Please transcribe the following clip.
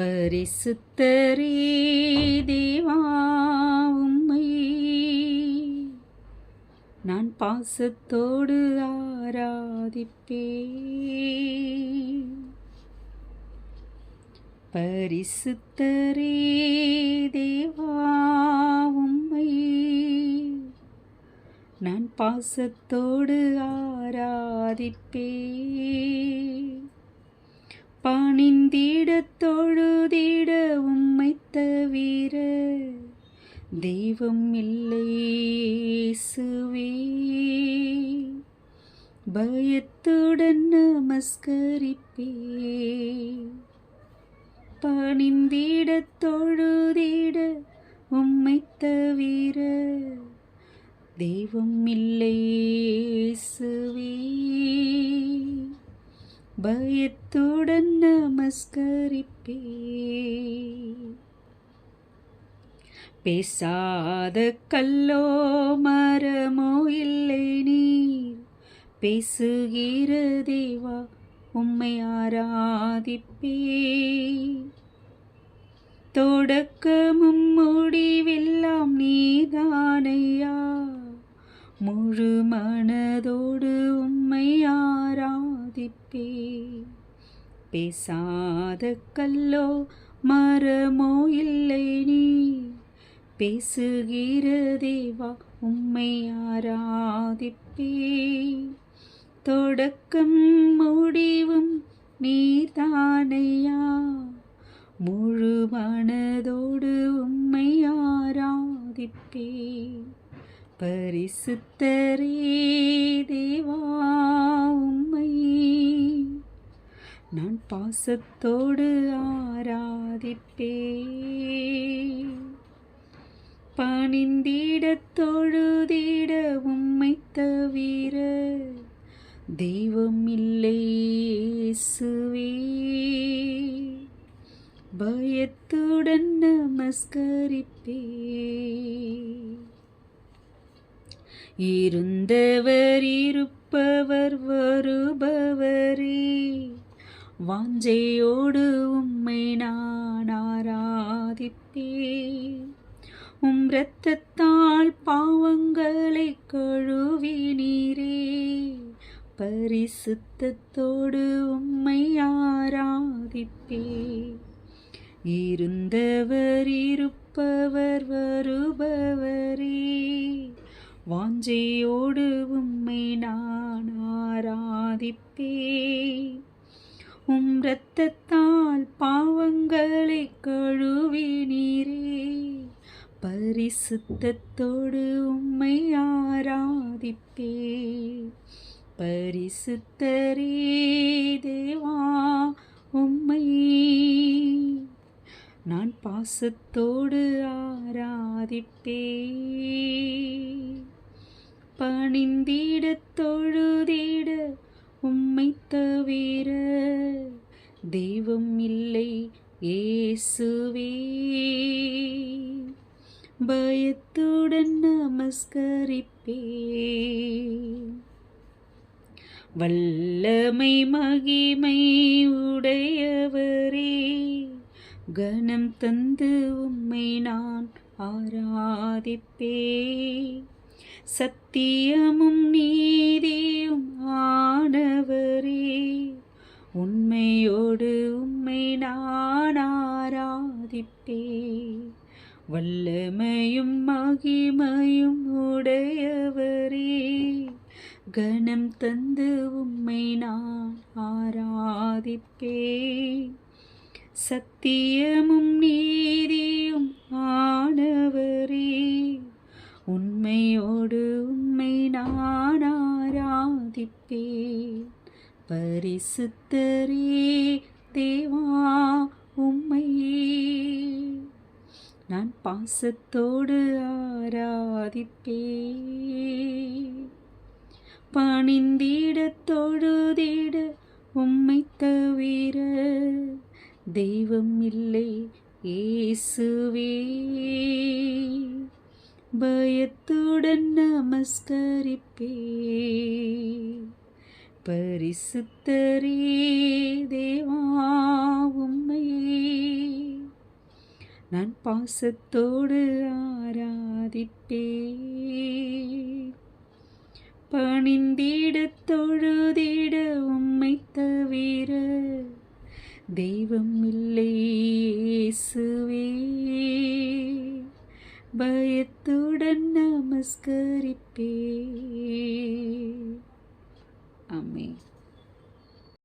பரிசுத்தரே தேவா உம்மை. நான் பாசத்தோடு ஆராதிப்பே பரிசுத்தரே தேவா உம்மை. நான் பாசத்தோடு ஆராதிப்பே பணிந்திடத் தொழுதீட உம்மை தவிர தெய்வம் இல்லை பயத்துடன் நமஸ்கரிப்பே பணிந்திடத் தொழுதீட உம்மை தவிர தெய்வம் இல்லை இயேசுவே. பயத்துடன் நமஸ்கரிப்பே பேசாத கல்லோ மரமோ இல்லை நீர். பேசுகிற தேவா உம்மை ஆராதிப்பே தொடக்கமும் முடிவெல்லாம் நீதானையா. முழு மனதோடு உம்மையா மதிப்பே பேசாத கல்லோ மரமோ இல்லை நீ பேசுகிற தேவா உம்மை ஆராதிப்பே தொடக்கம் முடிவும் நீதானையா முழு மனதோடு உம்மை ஆராதிப்பே பரிசுத்தரே தேவா. நான் பாசத்தோடு ஆராதிப்பே பணிந்திடத் தொழுதிட உம்மை தவிர தெய்வம் இல்லை இயேசுவே. பயத்துடன் நமஸ்கரிப்பே இருந்தவர் இருப்பவர் வருபவரே. வாஞ்சையோடு உம்மை நான் ஆராதிப்பேன் உம் இரத்தத்தால் பாவங்களை கழுவினீரே. பரிசுத்தத்தோடு உம்மை ஆராதிப்பே இருந்தவர் இருப்பவர் வருபவரே. வாஞ்சையோடு உம்மை நான் ஆராதிப்பே உம் இரத்தத்தால் பாவங்களை கழுவினீரே. பரிசுத்தத்தோடு உம்மை ஆராதிப்பே. பரிசுத்தரே தேவா உம்மை. நான் பாசத்தோடு ஆராதிப்பே. பணிந்திட தொழுதிட உம்மை தவிர தெய்வம் இல்லை இயேசுவே. பயத்துடன் நமஸ்கரிப்பே வல்லமை மகிமை உடையவரே. கணம் தந்து உம்மை நான் ஆராதிப்பே சத்தியமும் நீதியும் வல்லமையும் மகிமையும் உடையவரே. கணம் தந்து உம்மை நான் ஆராதிப்பே சத்தியமும் நீதியும் ஆனவரே. உண்மையோடு உம்மை நான் ஆராதிப்பேன். பரிசுத்தரே தேவா உம்மையே. நான் பாசத்தோடு ஆராதிப்பே பணிந்திடத் தொழுதிட உம்மை தவிர தெய்வம் இல்லை இயேசுவே. பயத்துடன் நமஸ்கரிப்பே பரிசுத்தரே தேவா உம்மையே. நான் பாசத்தோடு ஆராதிப்பே பணிந்திட தொழுதிட உம்மை தவிர தெய்வம் இல்லை இயேசுவே. பயத்துடன் நமஸ்கரிப்பே. அமே